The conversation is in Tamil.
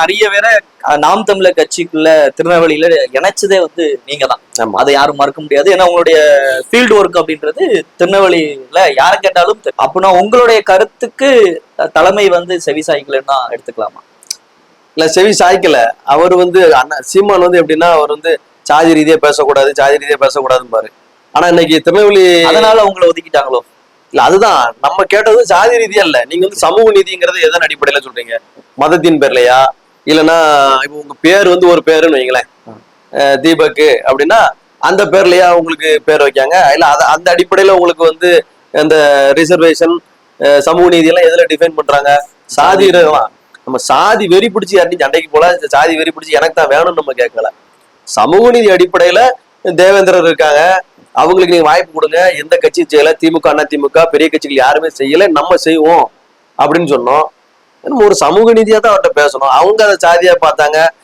நிறைய பேரை நாம் தமிழர் கட்சிக்குள்ள திருநெல்வேலியில இணைச்சதே வந்து நீங்க தான் அதை யாரும் மறக்க முடியாது. ஏன்னா உங்களுடைய ஃபீல்டு ஒர்க் அப்படின்றது திருநெல்வேலியில யாரை கேட்டாலும் அப்படின்னா உங்களுடைய கருத்துக்கு தலைமை வந்து செவிசாய்க்கலன்னா எடுத்துக்கலாமா? இல்ல செவி சாய்க்கல. அவர் வந்து அண்ணா சீமான் வந்து எப்படின்னா அவர் வந்து சாதி ரீதியா பேசக்கூடாது சாதி ரீதியா பேசக்கூடாதுன்னு பாரு ஆனா இன்னைக்கு திருநெல்வேலி அதனால உங்களை ஒதுக்கிட்டாங்களோ? இல்ல அதுதான். நம்ம கேட்டது சாதி ரீதியா இல்ல. நீங்க வந்து சமூக நீதிங்கிறது எதன் அடிப்படையில சொல்றீங்க? மதத்தின் பேர்லயா? இல்லைன்னா இப்போ உங்க பேர் வந்து ஒரு பேருன்னு வைங்களேன். அஹ் தீபக் அப்படின்னா அந்த பேர்லயா உங்களுக்கு பேர் வைக்காங்க? இல்ல அத அந்த அடிப்படையில உங்களுக்கு வந்து அந்த ரிசர்வேஷன் சமூக நீதி எல்லாம் எதுல டிஃபைன் பண்றாங்க? சாதி நம்ம சாதி வெறி பிடிச்சி யார்ட்டையும் சண்டைக்கு போல சாதி வெறி பிடிச்சி எனக்கு தான் வேணும்னு நம்ம கேட்கல. சமூக நீதி அடிப்படையில தேவேந்திரர் இருக்காங்க. அவங்களுக்கு நீங்க வாய்ப்பு கொடுங்க. எந்த கட்சி செய்யல. திமுக அண்ணா திமுக பெரிய கட்சிகள் யாருமே செய்யல. நம்ம செய்வோம் அப்படின்னு சொன்னோம். நம்ம ஒரு சமூக நீதியா தான் அவர்கிட்ட பேசணும். அவங்க அதை சாதியா பார்த்தாங்க.